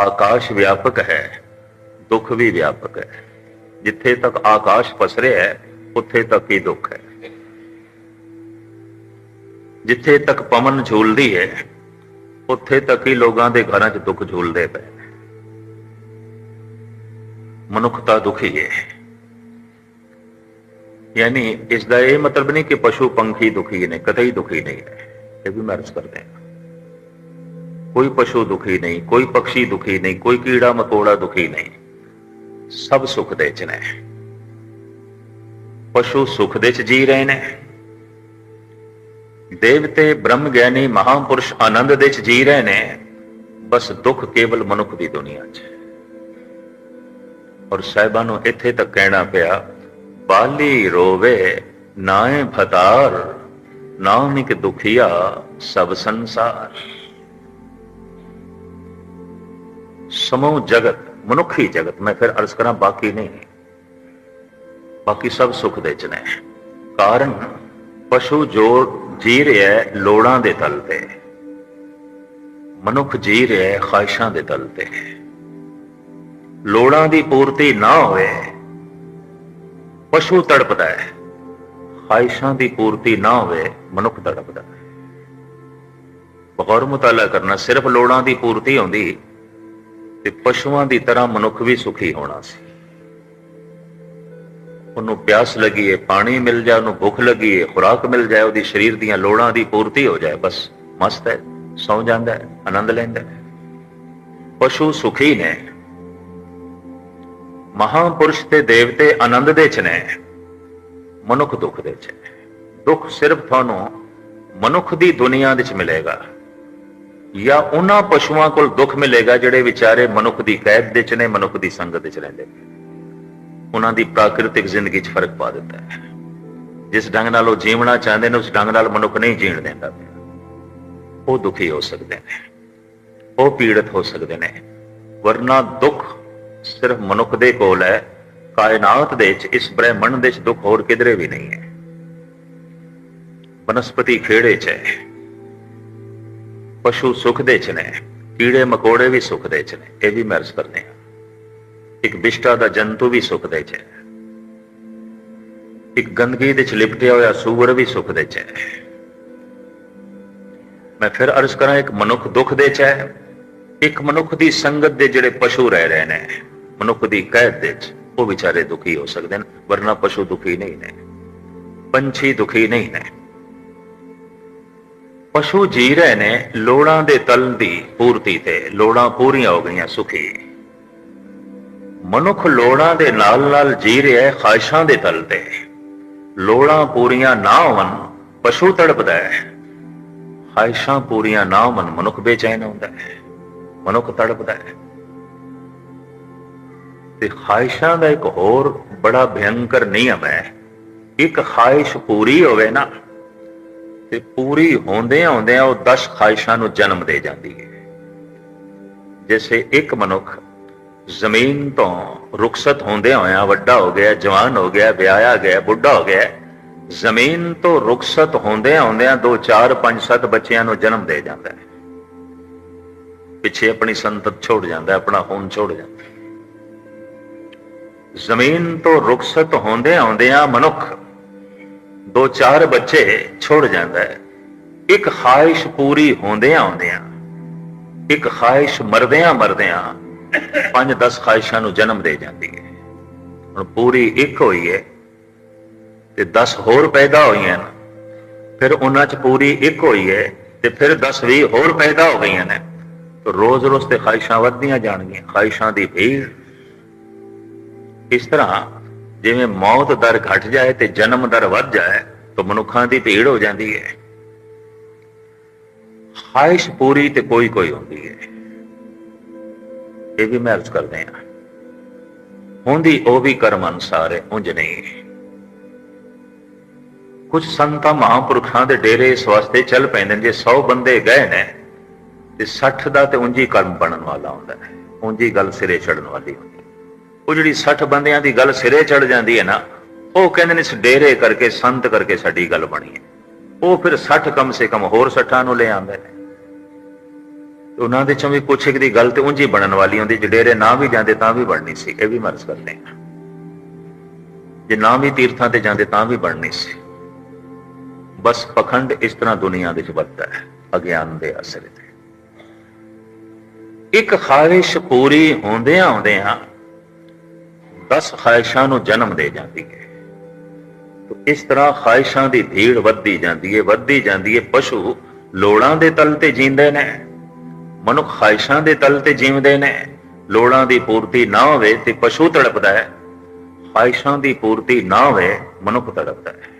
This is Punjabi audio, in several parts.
ਆਕਾਸ਼ ਵਿਆਪਕ ਹੈ, ਦੁੱਖ ਵੀ ਵਿਆਪਕ ਹੈ। ਜਿੱਥੇ ਤੱਕ ਆਕਾਸ਼ ਪਸਰਿਆ ਹੈ, ਉੱਥੇ ਤੱਕ ਹੀ ਦੁੱਖ ਹੈ। ਜਿੱਥੇ ਤੱਕ ਪਵਨ ਝੂਲਦੀ ਹੈ, ਉੱਥੇ ਤੱਕ ਹੀ ਲੋਕਾਂ ਦੇ ਘਰਾਂ 'ਚ ਦੁੱਖ ਝੂਲਦੇ ਪਏ ਮਨੁੱਖਤਾ ਦੁਖੀ ਹੈ। ਯਾਨੀ ਇਸ ਦਾ ਇਹ ਮਤਲਬ ਨਹੀਂ ਕਿ ਪਸ਼ੂ, ਪੰਖੀ ਦੁਖੀ ਨੇ, ਕਤਈ ਦੁਖੀ ਨਹੀਂ ਹੈ। ਇਹ ਵੀ ਮਰਜ਼ ਕਰਦੇ ਹਾਂ। ਕੋਈ ਪਸ਼ੂ ਦੁਖੀ ਨਹੀਂ, ਕੋਈ ਪੰਛੀ ਦੁਖੀ ਨਹੀਂ, ਕੋਈ ਕੀੜਾ ਮਕੌੜਾ ਦੁਖੀ ਨਹੀਂ। ਸਭ ਸੁਖ ਦੇ ਚ ਨੇ। ਪਸ਼ੂ ਸੁਖ ਦੇ ਚ ਜੀ ਰਹੇ ਨੇ। ਦੇਵਤੇ, ਬ੍ਰਹਮ ਗਿਆਨੀ, ਮਹਾਪੁਰਸ਼ ਆਨੰਦ ਦੇ ਚ ਜੀ ਰਹੇ ਨੇ। ਬਸ ਦੁੱਖ ਕੇਵਲ ਮਨੁੱਖ ਦੀ ਦੁਨੀਆ 'ਚ। ਔਰ ਸਾਹਿਬਾਂ ਨੂੰ ਇੱਥੇ ਤੱਕ ਕਹਿਣਾ ਪਿਆ, ਬਾਲੀ ਰੋਵੇ, ਨਾਏ ਭਤਾਰ ਨਾਨਕ ਦੁਖੀਆ ਸਭ ਸੰਸਾਰ। ਸਮੂਹ ਜਗਤ, ਮਨੁੱਖੀ ਜਗਤ, ਮੈਂ ਫਿਰ ਅਰਜ਼ ਕਰਾਂ ਬਾਕੀ ਨਹੀਂ। ਬਾਕੀ ਸਭ ਸੁਖ ਦੇ ਚ ਨੇ। ਕਾਰਨ, ਪਸ਼ੂ ਜੋ ਜੀ ਰਿਹਾ ਲੋੜਾਂ ਦੇ ਤਲ ਤੇ। ਮਨੁੱਖ ਜੀ ਰਿਹਾ ਹੈ ਖਾਹਿਸ਼ਾਂ ਦੇ ਤਲ ਤੇ। ਲੋੜਾਂ ਦੀ ਪੂਰਤੀ ਨਾ ਹੋਵੇ, ਪਸ਼ੂ ਤੜਪਦਾ ਹੈ। ਖਾਹਿਸ਼ਾਂ ਦੀ ਪੂਰਤੀ ਨਾ ਹੋਵੇ, ਮਨੁੱਖ ਤੜਪਦਾ ਹੈ। ਬਗੌਰ ਮੁਤਾਲਾ ਕਰਨਾ, ਸਿਰਫ ਲੋੜਾਂ ਦੀ ਪੂਰਤੀ ਹੁੰਦੀ। ਤੇ ਪਸ਼ੂਆਂ ਦੀ ਤਰ੍ਹਾਂ ਮਨੁੱਖ ਵੀ ਸੁਖੀ ਹੋਣਾ ਸੀ। ਉਹਨੂੰ ਪਿਆਸ ਲੱਗੀ ਏ ਪਾਣੀ ਮਿਲ ਜਾਏ, ਉਹਨੂੰ ਭੁੱਖ ਲੱਗੀ ਹੈ ਖੁਰਾਕ ਮਿਲ ਜਾਏ, ਉਹਦੀ ਸਰੀਰ ਦੀਆਂ ਲੋੜਾਂ ਦੀ ਪੂਰਤੀ ਹੋ ਜਾਏ, ਬਸ ਮਸਤ ਹੈ, ਸੌ ਜਾਂਦਾ ਹੈ, ਆਨੰਦ ਲੈਂਦਾ ਹੈ। ਪਸ਼ੂ ਸੁਖੀ ਨੇ। ਮਹਾਪੁਰਸ਼ ਤੇ ਦੇਵਤੇ ਆਨੰਦ ਦੇ ਚ ਨੇ, ਮਨੁੱਖ ਦੁੱਖ ਦੇ ਚ ਨੇ। ਦੁੱਖ ਸਿਰਫ ਤੁਹਾਨੂੰ ਮਨੁੱਖ ਦੀ ਦੁਨੀਆ ਦੇ ਚ ਮਿਲੇਗਾ। ਜਾਂ ਉਹਨਾਂ ਪਸ਼ੂਆਂ ਕੋਲ ਦੁੱਖ ਮਿਲੇਗਾ ਜਿਹੜੇ ਵਿਚਾਰੇ ਮਨੁੱਖ ਦੀ ਕੈਦ ਦੇ ਚ ਨੇ, ਮਨੁੱਖ ਦੀ ਸੰਗਤ ਵਿੱਚ ਰਹਿੰਦੇ ਉਹਨਾਂ ਦੀ ਪ੍ਰਾਕਿਰਤਿਕ ਜ਼ਿੰਦਗੀ 'ਚ ਫ਼ਰਕ ਪਾ ਦਿੱਤਾ ਹੈ। ਜਿਸ ਢੰਗ ਨਾਲ ਉਹ ਜੀਵਣਾ ਚਾਹੁੰਦੇ ਨੇ, ਉਸ ਢੰਗ ਨਾਲ ਮਨੁੱਖ ਨਹੀਂ ਜੀਣ ਦਿੰਦਾ ਉਹ ਦੁਖੀ ਹੋ ਸਕਦੇ ਨੇ। ਉਹ ਪੀੜਤ ਹੋ ਸਕਦੇ ਨੇ। ਵਰਨਾ ਦੁੱਖ ਸਿਰਫ ਮਨੁੱਖ ਦੇ ਕੋਲ ਹੈ। ਕਾਇਨਾਤ ਦੇ ਵਿੱਚ ਇਸ ਬ੍ਰਹਿਮੰਡ ਦੇ ਵਿੱਚ ਦੁੱਖ ਹੋਰ ਕਿਧਰੇ ਵੀ ਨਹੀਂ ਹੈ। ਬਨਸਪਤੀ ਖੇੜੇ 'ਚ ਹੈ। ਪਸ਼ੂ ਸੁਖ ਦੇ 'ਚ ਨੇ, ਕੀੜੇ ਮਕੌੜੇ ਵੀ ਸੁਖ ਦੇ 'ਚ ਨੇ, ਇਹ ਵੀ ਮਰਜ਼ ਕਰਨੇ ਆ। ਇੱਕ ਵਿਸ਼ਟਾ ਦਾ ਜੰਤੂ ਵੀ ਸੁਖ ਦੇ 'ਚ ਹੈ। ਇੱਕ ਗੰਦਗੀ ਦੇ 'ਚ ਲਿਪਟਿਆ ਹੋਇਆ ਸੂਰ ਵੀ ਸੁਖ ਦੇ 'ਚ ਹੈ। ਮੈਂ ਫਿਰ ਅਰਜ਼ ਕਰਾਂ, ਇੱਕ ਮਨੁੱਖ ਦੁੱਖ ਦੇ 'ਚ ਹੈ, ਇੱਕ ਮਨੁੱਖ ਦੀ ਸੰਗਤ ਦੇ ਜਿਹੜੇ ਪਸ਼ੂ ਰਹਿ ਰਹੇ ਨੇ, ਮਨੁੱਖ ਦੀ ਕੈਦ ਦੇ 'ਚ, ਉਹ ਵਿਚਾਰੇ ਦੁਖੀ ਹੋ ਸਕਦੇ ਨੇ, ਵਰਨਾ ਪਸ਼ੂ ਦੁਖੀ ਨਹੀਂ ਨੇ। ਪੰਛੀ ਦੁਖੀ ਨਹੀਂ ਨੇ। ਪਸ਼ੂ ਜੀ ਰਹੇ ਨੇ ਲੋੜਾਂ ਦੇ ਤਲ ਦੀ ਪੂਰਤੀ ਤੇ, ਲੋੜਾਂ ਪੂਰੀਆਂ ਹੋ ਗਈਆਂ ਸੁਖੀ। ਮਨੁੱਖ ਲੋੜਾਂ ਦੇ ਨਾਲ ਨਾਲ ਜੀ ਰਿਹਾ ਹੈ ਖਾਹਿਸ਼ਾਂ ਦੇ ਤਲ ਤੇ। ਲੋੜਾਂ ਪੂਰੀਆਂ ਨਾ ਹੋਣ ਪਸ਼ੂ ਤੜਪਦਾ ਹੈ। ਖਾਹਿਸ਼ਾਂ ਪੂਰੀਆਂ ਨਾ ਹੋਣ ਮਨੁੱਖ ਬੇਚੈਨ ਹੁੰਦਾ ਹੈ। ਮਨੁੱਖ ਤੜਪਦਾ ਹੈ। ਤੇ ਖਾਹਿਸ਼ਾਂ ਦਾ ਇੱਕ ਹੋਰ ਬੜਾ ਭਿਅੰਕਰ ਨਿਯਮ ਹੈ, ਇੱਕ ਖਾਹਿਸ਼ ਪੂਰੀ ਹੋਵੇ ਨਾ ਤੇ ਪੂਰੀ ਹੁੰਦੇ ਆਉਂਦੇ ਉਹ 10 ਖਾਹਿਸ਼ਾਂ ਨੂੰ ਜਨਮ ਦੇ ਜਾਂਦੀ ਹੈ। ਜਿਵੇਂ ਇੱਕ ਮਨੁੱਖ ਜ਼ਮੀਨ ਤੋਂ ਰੁਖਸਤ ਹੁੰਦੇ ਹੋਇਆ ਵੱਡਾ ਹੋ ਗਿਆ, ਜਵਾਨ ਹੋ ਗਿਆ, ਵਿਆਹਿਆ ਗਿਆ, ਬੁੱਢਾ ਹੋ ਗਿਆ, ਜ਼ਮੀਨ ਤੋਂ ਰੁਖਸਤ ਹੁੰਦੇ ਆਉਂਦਿਆਂ 2 4 5 7 ਬੱਚਿਆਂ ਨੂੰ ਜਨਮ ਦੇ ਜਾਂਦਾ ਹੈ। ਪਿੱਛੇ ਆਪਣੀ ਸੰਤਤ ਛੋੜ ਜਾਂਦਾ, ਆਪਣਾ ਖੂਨ ਛੋੜ ਜਾਂਦਾ ਜ਼ਮੀਨ ਤੋਂ ਰੁਖਸਤ ਹੁੰਦੇ ਆਉਂਦਿਆਂ ਮਨੁੱਖ ਦੋ ਚਾਰ ਬੱਚੇ ਛੁੱਟ ਜਾਂਦਾ ਹੈ। ਇੱਕ ਖਾਹਿਸ਼ ਪੂਰੀ ਹੁੰਦਿਆਂ ਆਉਂਦਿਆਂ, ਇੱਕ ਖਾਹਿਸ਼ ਮਰਦਿਆਂ ਮਰਦਿਆਂ ਪੰਜ 10 ਖਾਹਿਸ਼ਾਂ ਨੂੰ ਜਨਮ ਦੇ ਜਾਂਦੀ ਹੈ। ਹੁਣ ਪੂਰੀ ਇੱਕ ਹੋਈ ਹੈ ਤੇ 10 ਹੋਰ ਪੈਦਾ ਹੋਈਆਂ ਨੇ। ਫਿਰ ਉਹਨਾਂ 'ਚ ਪੂਰੀ ਇੱਕ ਹੋਈ ਹੈ ਤੇ ਫਿਰ 10 20 ਹੋਰ ਪੈਦਾ ਹੋ ਗਈਆਂ ਨੇ। ਤਾਂ ਰੋਜ਼-ਰੋਜ਼ ਤੇ ਖਾਹਿਸ਼ਾਂ ਵੱਧਦੀਆਂ ਜਾਣਗੀਆਂ, ਖਾਹਿਸ਼ਾਂ ਦੀ ਭੀੜ। ਇਸ ਤਰ੍ਹਾਂ ਜਿਵੇਂ ਮੌਤ ਦਰ ਘਟ ਜਾਏ ਤੇ ਜਨਮ ਦਰ ਵੱਧ ਜਾਏ, ਤਾਂ ਮਨੁੱਖਾਂ ਦੀ ਭੀੜ ਹੋ ਜਾਂਦੀ ਹੈ। ਖਾਹਿਸ਼ ਪੂਰੀ ਤੇ ਕੋਈ ਕੋਈ ਹੁੰਦੀ ਹੈ। ਇਹ ਵੀ ਮੈਂ ਅਰਜ਼ ਕਰਦੇ ਹਾਂ। ਹੁੰਦੀ ਉਹ ਵੀ ਕਰਮ ਅਨਸਾਰ ਹੈ, ਉਂਝ ਨਹੀਂ ਕੁਝ ਸੰਤਾਂ ਮਹਾਂਪੁਰਖਾਂ ਦੇ ਡੇਰੇ ਇਸ ਵਾਸਤੇ ਚੱਲ ਪੈਂਦੇ ਨੇ, ਜੇ 100 ਬੰਦੇ ਗਏ ਨੇ, ਤੇ 60 ਦਾ ਤੇ ਉਂਝੀ ਕਰਮ ਬਣਨ ਵਾਲਾ ਹੁੰਦਾ ਹੈ। ਉਂਝੀ ਗੱਲ ਸਿਰੇ ਚੜਨ ਵਾਲੀ ਹੁੰਦੀ ਉਹ ਜਿਹੜੀ 60 ਬੰਦਿਆਂ ਦੀ ਗੱਲ ਸਿਰੇ ਚੜ ਜਾਂਦੀ ਹੈ ਨਾ, ਉਹ ਕਹਿੰਦੇ ਨੇ ਇਸ ਡੇਰੇ ਕਰਕੇ, ਸੰਤ ਕਰਕੇ ਸਾਡੀ ਗੱਲ ਬਣੀ ਹੈ। ਉਹ ਫਿਰ 60 ਕਮ ਸੇ ਕਮ ਹੋਰ 60 ਨੂੰ ਲੈ ਆਉਂਦੇ ਨੇ। ਉਹਨਾਂ ਦੇ ਚੋਂ ਵੀ ਕੁਛ ਇੱਕ ਦੀ ਗੱਲ ਤੇ ਉਂਝ ਹੀ ਬਣਨ ਵਾਲੀ ਹੁੰਦੀ, ਜੇ ਡੇਰੇ ਨਾ ਵੀ ਜਾਂਦੇ ਤਾਂ ਵੀ ਬਣਨੀ ਸੀ, ਇਹ ਵੀ ਮਰਜ਼ ਕਰਦੇ ਆ। ਜੇ ਨਾ ਵੀ ਤੀਰਥਾਂ ਤੇ ਜਾਂਦੇ ਤਾਂ ਵੀ ਬਣਨੀ ਸੀ। ਬਸ ਪਖੰਡ ਇਸ ਤਰ੍ਹਾਂ ਦੁਨੀਆ ਦੇ ਵਿੱਚ ਵੱਧਦਾ ਹੈ, ਅਗਿਆਨ ਦੇ ਅਸਰ ਤੇ। ਇੱਕ ਖਾਹਿਸ਼ ਪੂਰੀ ਹੁੰਦਿਆਂ ਹੁੰਦਿਆਂ 10 ਖਾਹਿਸ਼ਾਂ ਨੂੰ ਜਨਮ ਦੇ ਜਾਂਦੀ ਹੈ। ਤੋ ਇਸ ਤਰ੍ਹਾਂ ਖਾਹਿਸ਼ਾਂ ਦੀ ਭੀੜ ਵੱਧਦੀ ਜਾਂਦੀ ਹੈ, ਵੱਧਦੀ ਜਾਂਦੀ ਹੈ। ਪਸ਼ੂ ਲੋੜਾਂ ਦੇ ਤਲ ਤੇ ਜੀਂਦੇ ਨੇ, ਮਨੁੱਖ ਖਾਹਿਸ਼ਾਂ ਦੇ ਤਲ ਤੇ ਜੀਵਦੇ ਨੇ। ਲੋੜਾਂ ਦੀ ਪੂਰਤੀ ਨਾ ਹੋਵੇ ਤੇ ਪਸ਼ੂ ਤੜਪਦਾ ਹੈ। ਖਾਹਿਸ਼ਾਂ ਦੀ ਪੂਰਤੀ ਨਾ ਹੋਵੇ, ਮਨੁੱਖ ਤੜਪਦਾ ਹੈ।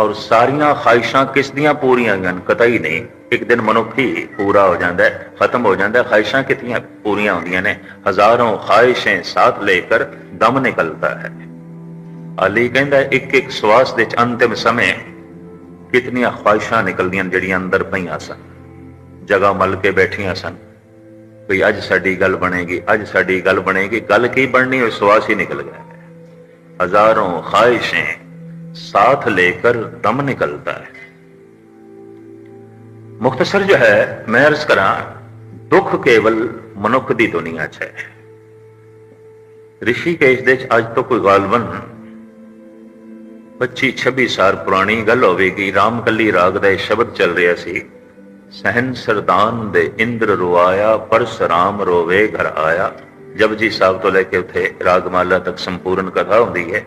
ਔਰ ਸਾਰੀਆਂ ਖਾਹਿਸ਼ਾਂ ਕਿਸ ਦੀਆਂ ਪੂਰੀਆਂ ਹਨ? ਕਤਈ ਨਹੀਂ। ਇੱਕ ਦਿਨ ਮਨੁੱਖ ਹੀ ਪੂਰਾ ਹੋ ਜਾਂਦਾ ਹੈ, ਖਤਮ ਹੋ ਜਾਂਦਾ ਹੈ। ਖਾਹਿਸ਼ਾਂ ਕਿਤਨੀਆਂ ਪੂਰੀਆਂ ਹੁੰਦੀਆਂ ਨੇ? ਹਜ਼ਾਰਾਂ ਖਾਹਿਸ਼ਾਂ ਸਾਥ ਲੈ ਕੇ ਦਮ ਨਿਕਲਦਾ ਹੈ। ਅਲੀ ਕਹਿੰਦਾ ਇੱਕ ਇੱਕ ਸਵਾਸ ਦੇ ਅੰਤਿਮ ਸਮੇਂ ਕਿਤਨੀਆਂ ਖਾਹਿਸ਼ਾਂ ਨਿਕਲਦੀਆਂ ਜਿਹੜੀਆਂ ਅੰਦਰ ਪਈਆਂ ਸਨ? ਜਗ੍ਹਾ ਮਲ ਕੇ ਬੈਠੀਆਂ ਸਨ। ਕੋਈ ਅੱਜ ਸਾਡੀ ਗੱਲ ਬਣੇਗੀ, ਅੱਜ ਸਾਡੀ ਗੱਲ ਬਣੇਗੀ। ਗੱਲ ਕੀ ਬਣਨੀ? ਉਹ ਸਵਾਸ ਹੀ ਨਿਕਲ ਗਿਆ ਹਜ਼ਾਰਾਂ ਖਾਹਿਸ਼ਾਂ साथ लेकर दम निकलता है ਮੁਖਤਸਰ ਜੋ ਹੈ ਮੈਂ ਅਰਜ਼ ਕਰਾਂ ਦੁੱਖ ਕੇਵਲ ਮਨੁੱਖ ਦੀ ਦੁਨੀਆ 'ਚ ਹੈ ਰਿਸ਼ੀਕੇਸ਼ ਦੇ 'ਚ ਅੱਜ ਤੋਂ ਕੋਈ ਗਾਲਬਨ 25 26 ਸਾਲ ਪੁਰਾਣੀ ਗੱਲ ਹੋਵੇਗੀ ਰਾਮਕਲੀ ਰਾਗ ਦਾ ਇਹ ਸ਼ਬਦ ਚੱਲ ਰਿਹਾ ਸੀ ਸਹਿਨ ਸਰਦਾਨ ਦੇ ਇੰਦਰ ਰੁਆਇਆ ਪਰਸਰਾਮ ਰੋਵੇ ਘਰ ਆਇਆ ਜਪਜੀ ਸਾਹਿਬ ਤੋਂ ਲੈ ਕੇ ਉੱਥੇ ਰਾਗਮਾਲਾ ਤੱਕ ਸੰਪੂਰਨ ਕਥਾ ਹੁੰਦੀ ਹੈ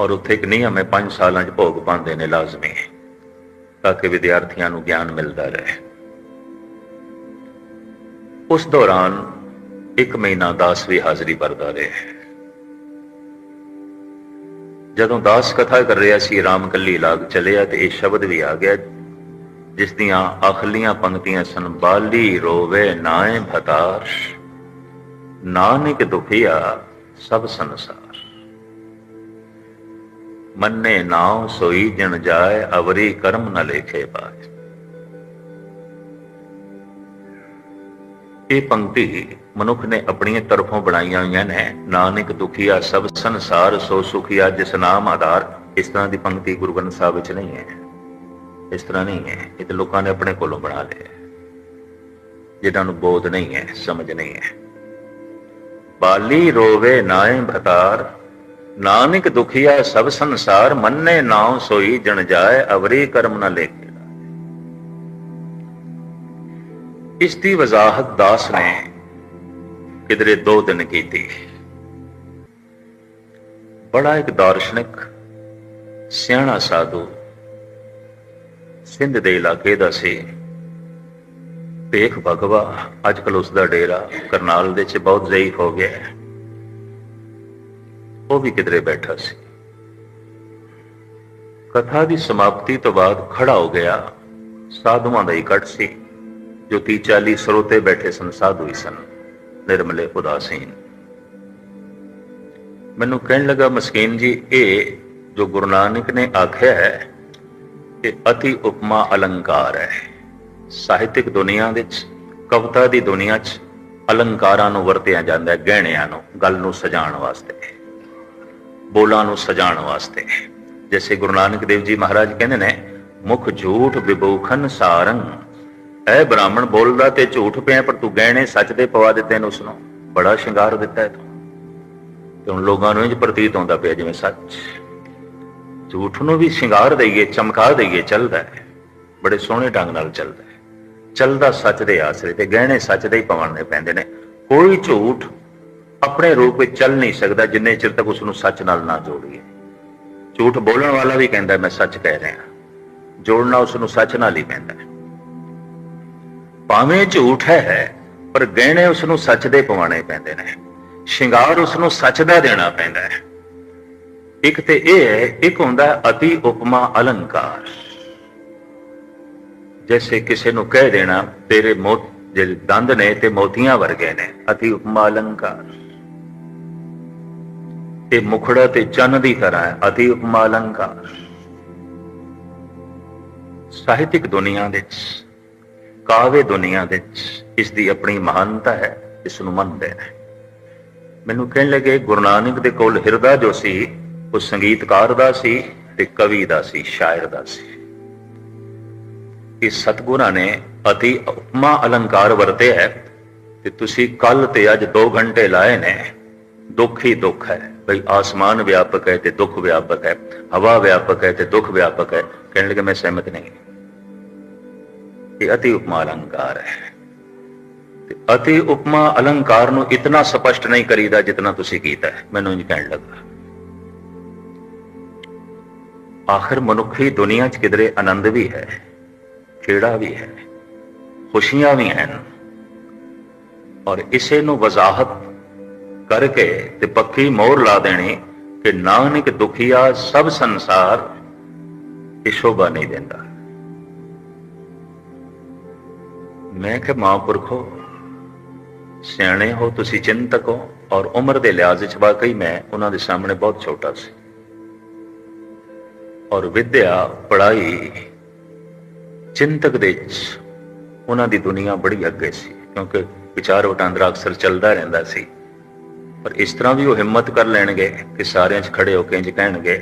ਔਰ ਉੱਥੇ ਇੱਕ ਨਿਯਮ ਹੈ 5 ਸਾਲਾਂ 'ਚ ਭੋਗ ਪਾਉਂਦੇ ਨੇ, ਲਾਜ਼ਮੀ ਤਾਂ ਕਿ ਵਿਦਿਆਰਥੀਆਂ ਨੂੰ ਗਿਆਨ ਮਿਲਦਾ ਰਹੇ। ਉਸ ਦੌਰਾਨ ਇੱਕ ਮਹੀਨਾ ਦਾਸ ਵੀ ਹਾਜ਼ਰੀ ਭਰਦਾ ਰਿਹਾ ਜਦੋਂ ਦਾਸ ਕਥਾ ਕਰ ਰਿਹਾ ਸੀ, ਰਾਮਕਲੀ ਲਾਗ ਚਲਿਆ ਤੇ ਇਹ ਸ਼ਬਦ ਵੀ ਆ ਗਿਆ, ਜਿਸ ਦੀਆਂ ਆਖਲੀਆਂ ਪੰਕਤੀਆਂ ਸਨ, ਬਾਲੀ ਰੋਵੇ ਨਾਏ ਭਤਾਰ ਨਾਨਕ ਦੁਖੀਆ ਸਭ ਸੰਸਾਰ। ਮੰਨੇ ਨਾਉ ਸੋਈ ਜਨ ਜਾਏ, ਅਵਰੀ ਕਰਮ ਨ ਲੇਖੇ ਬਾਜ ਇਹ ਪੰਕਤੀ ਮਨੁੱਖ ਨੇ ਆਪਣੀਆਂ ਤਰਫੋਂ ਬਣਾਈਆਂ ਹੋਈਆਂ ਨੇ। ਨਾਨਕ ਦੁਖੀਆ ਸਭ ਸੰਸਾਰ ਸੋ ਸੁਖੀਆ, ਜਿਸ ਨਾਮ ਆਧਾਰ ਇਸ ਤਰ੍ਹਾਂ ਦੀ ਪੰਕਤੀ ਗੁਰੂ ਗ੍ਰੰਥ ਸਾਹਿਬ ਵਿੱਚ ਨਹੀਂ ਹੈ। ਇਸ ਤਰ੍ਹਾਂ ਨਹੀਂ ਹੈ। ਇਹ ਤਾਂ ਲੋਕਾਂ ਨੇ ਆਪਣੇ ਕੋਲੋਂ ਬਣਾ ਲਿਆ ਜਿਹਨਾਂ ਨੂੰ ਬੋਧ ਨਹੀਂ ਹੈ, ਸਮਝ ਨਹੀਂ ਹੈ। ਬਾਲੀ ਰੋਵੇ ਨਾਏ ਭਤਾਰ ਨਾਨਕ ਦੁਖੀਆ ਸਭ ਸੰਸਾਰ, ਮੰਨੇ ਨਾਉ ਸੋਈ ਜਣ ਜਾਏ, ਅਵਰੀ ਕਰਮ ਨਾ ਲੇਖੇ ਇਸ ਦੀ ਵਜ਼ਾਹਤ ਦਾਸ ਨੇ ਕਿਧਰੇ ਦੋ ਦਿਨ ਕੀਤੀ। ਬੜਾ ਇੱਕ ਦਾਰਸ਼ਨਿਕ, ਸਿਆਣਾ ਸਾਧੂ ਸਿੰਧ ਦੇ ਇਲਾਕੇ ਦਾ ਸੀ। ਭੇਖ ਭਗਵਾ, ਅੱਜ ਕੱਲ ਉਸ ਦਾ ਡੇਰਾ ਕਰਨਾਲ ਦੇ ਚ ਬਹੁਤ ਜ਼ਈਫ ਹੋ ਗਿਆ। ਹੈ। ਉਹ ਵੀ ਕਿਧਰੇ ਬੈਠਾ ਸੀ। ਕਥਾ ਦੀ ਸਮਾਪਤੀ ਤੋਂ ਬਾਅਦ ਖੜਾ ਹੋ ਗਿਆ ਸਾਧੂਆਂ ਦਾ ਇਕੱਠ ਸੀ, ਜੋ 30 40 ਸਰੋਤੇ ਬੈਠੇ ਸਨ ਸਾਧੂ ਹੀ ਸਨ, ਨਿਰਮਲੇ ਉਦਾਸੀਨ। ਮੈਨੂੰ ਕਹਿਣ ਲੱਗਾ, ਮਸਕੀਨ ਜੀ, ਇਹ ਜੋ ਗੁਰੂ ਨਾਨਕ ਨੇ ਆਖਿਆ ਹੈ, ਇਹ ਅਤੀ ਉਪਮਾ ਅਲੰਕਾਰ ਹੈ। ਸਾਹਿਤਿਕ ਦੁਨੀਆ ਵਿੱਚ, ਕਵਿਤਾ ਦੀ ਦੁਨੀਆ 'ਚ ਅਲੰਕਾਰਾਂ ਨੂੰ ਵਰਤਿਆ ਜਾਂਦਾ ਹੈ, ਗਹਿਣਿਆਂ ਨੂੰ, ਗੱਲ ਨੂੰ ਸਜਾਉਣ ਵਾਸਤੇ। ਬੋਲਾਂ ਨੂੰ ਸਜਾਉਣ ਵਾਸਤੇ। ਜਿਵੇਂ ਗੁਰੂ ਨਾਨਕ ਦੇਵ ਜੀ ਮਹਾਰਾਜ ਕਹਿੰਦੇ ਨੇ, ਮੁਖ ਝੂਠ ਵਿਭੂਖਨ ਸਾਰੰਗ ਐ ਬ੍ਰਾਹਮਣ ਬੋਲਦਾ ਤੇ ਝੂਠ ਪਿਆ, ਪਰ ਤੂੰ ਗਹਿਣੇ ਸੱਚ ਦੇ ਪਵਾ ਦਿੱਤੇ ਨੇ ਉਸ ਨੂੰ ਬੜਾ ਸ਼ਿੰਗਾਰ ਦਿੱਤਾ ਹੈ ਤੂੰ। ਤੇ ਹੁਣ ਲੋਕਾਂ ਨੂੰ ਇੰਜ ਪ੍ਰਤੀਤ ਹੁੰਦਾ ਪਿਆ ਜਿਵੇਂ ਸੱਚ। ਝੂਠ ਨੂੰ ਵੀ ਸ਼ਿੰਗਾਰ ਦਈਏ, ਚਮਕਾ ਦਈਏ, ਚੱਲਦਾ ਹੈ। ਬੜੇ ਸੋਹਣੇ ਢੰਗ ਨਾਲ ਚੱਲਦਾ ਹੈ। ਚੱਲਦਾ ਸੱਚ ਦੇ ਆਸਰੇ ਤੇ ਗਹਿਣੇ ਸੱਚ ਦੇ ਹੀ ਪਵਾਉਣੇ ਪੈਂਦੇ ਨੇ। ਕੋਈ ਝੂਠ ਆਪਣੇ ਰੂਪ ਵਿੱਚ ਚੱਲ ਨਹੀਂ ਸਕਦਾ ਜਿੰਨੇ ਚਿਰ ਤੱਕ ਉਸ ਨੂੰ ਸੱਚ ਨਾਲ ਨਾ ਜੋੜੀਏ। ਝੂਠ ਬੋਲਣ ਵਾਲਾ ਵੀ ਕਹਿੰਦਾ, ਮੈਂ ਸੱਚ ਕਹਿ ਰਿਹਾ ਜੋੜਨਾ ਉਸ ਨੂੰ ਸੱਚ ਨਾਲ ਹੀ ਪੈਂਦਾ ਭਾਵੇਂ ਝੂਠ ਹੈ ਪਰ ਗਹਿਣੇ ਉਸ ਨੂੰ ਸੱਚ ਦੇ ਪਵਾਉਣੇ ਪੈਂਦੇ ਨੇ। ਸ਼ਿੰਗਾਰ ਉਸ ਨੂੰ ਸੱਚ ਦਾ ਦੇਣਾ ਪੈਂਦਾ ਹੈ। ਇੱਕ ਤੇ ਇਹ ਹੈ, ਇੱਕ ਹੁੰਦਾ ਅਤੀ ਉਪਮਾ ਅਲੰਕਾਰ। ਜੈਸੇ ਕਿਸੇ ਨੂੰ ਕਹਿ ਦੇਣਾ, ਤੇਰੇ ਮੋਤ ਜਿਹੜੇ ਦੰਦ ਨੇ ਤੇ ਮੋਤੀਆਂ ਵਰਗੇ ਨੇ। ਅਤੀ ਉਪਮਾ ਅਲੰਕਾਰ। ਇਹ ਮੁਖੜਾ ਤੇ ਚੰਨ ਦੀ ਤਰ੍ਹਾਂ ਹੈ ਅਤੀ ਉਪਮਾ ਅਲੰਕਾਰ ਸਾਹਿਤਿਕ ਦੁਨੀਆ ਵਿੱਚ, ਕਾਵਿ ਦੁਨੀਆ ਵਿੱਚ ਇਸ ਦੀ ਆਪਣੀ ਮਹਾਨਤਾ ਹੈ, ਇਸ ਨੂੰ ਮੰਨਦੇ ਨੇ। ਮੈਨੂੰ ਕਹਿਣ ਲੱਗੇ, ਗੁਰੂ ਨਾਨਕ ਦੇ ਕੋਲ ਹਿਰਦਾ ਜੋ ਸੀ, ਉਹ ਸੰਗੀਤਕਾਰ ਦਾ ਸੀ ਤੇ ਕਵੀ ਦਾ ਸੀ, ਸ਼ਾਇਰ ਦਾ ਸੀ। ਇਸ ਸਤਗੁਰਾਂ ਨੇ ਅਤੀ ਉਪਮਾ ਅਲੰਕਾਰ ਵਰਤਿਆ ਹੈ ਤੇ ਤੁਸੀਂ ਕੱਲ ਤੇ ਅੱਜ 2 ਘੰਟੇ ਲਾਏ ਨੇ, ਦੁੱਖ ਹੀ ਦੁੱਖ ਹੈ। ਭਈ ਆਸਮਾਨ ਵਿਆਪਕ ਹੈ ਤੇ ਦੁੱਖ ਵਿਆਪਕ ਹੈ, ਹਵਾ ਵਿਆਪਕ ਹੈ ਤੇ ਦੁੱਖ ਵਿਆਪਕ ਹੈ। ਕਹਿਣ ਲੱਗੇ ਮੈਂ ਸਹਿਮਤ ਨਹੀਂ। ਇਹ ਅਤੀ ਉਪਮਾ ਅਲੰਕਾਰ ਹੈ। ਤੇ ਅਤੀ ਉਪਮਾ ਅਲੰਕਾਰ ਨੂੰ ਇਤਨਾ ਸਪਸ਼ਟ ਨਹੀਂ ਕਰੀਦਾ ਜਿਤਨਾ ਤੁਸੀਂ ਕੀਤਾ ਮੈਨੂੰ ਇੰਜ ਕਹਿਣ ਲੱਗਾ। ਆਖਰ ਮਨੁੱਖੀ ਦੁਨੀਆ 'ਚ ਕਿਧਰੇ ਆਨੰਦ ਵੀ ਹੈ, ਖੇੜਾ ਵੀ ਹੈ, ਖੁਸ਼ੀਆਂ ਵੀ ਹਨ। ਔਰ ਇਸੇ ਨੂੰ ਵਜ਼ਾਹਤ ਕਰਕੇ ਤੇ ਪੱਕੀ ਮੋਹਰ ਲਾ ਦੇਣੀ ਕਿ ਨਾਨਕ ਦੁਖੀਆ ਸਭ ਸੰਸਾਰ ਇਹ ਸ਼ੋਭਾ ਨਹੀਂ ਦਿੰਦਾ। ਮੈਂ ਕਿ ਮਹਾਂਪੁਰਖੋ, ਸਿਆਣੇ ਹੋ, ਤੁਸੀਂ ਚਿੰਤਕ ਹੋ ਔਰ ਉਮਰ ਦੇ ਲਿਹਾਜ਼ ਵਿੱਚ ਵਾਕਈ ਮੈਂ ਉਹਨਾਂ ਦੇ ਸਾਹਮਣੇ ਬਹੁਤ ਛੋਟਾ ਸੀ। ਔਰ ਵਿਦਿਆ, ਪੜ੍ਹਾਈ, ਚਿੰਤਕ ਦੇ ਵਿੱਚ ਉਹਨਾਂ ਦੀ ਦੁਨੀਆ ਬੜੀ ਅੱਗੇ ਸੀ, ਕਿਉਂਕਿ ਵਿਚਾਰ ਵਟਾਂਦਰਾ ਅਕਸਰ ਚੱਲਦਾ ਰਹਿੰਦਾ ਸੀ। ਪਰ ਇਸ ਤਰ੍ਹਾਂ ਵੀ ਉਹ ਹਿੰਮਤ ਕਰ ਲੈਣਗੇ ਕਿ ਸਾਰਿਆਂ 'ਚ ਖੜੇ ਹੋ ਕੇ ਇੰਜ ਕਹਿਣਗੇ।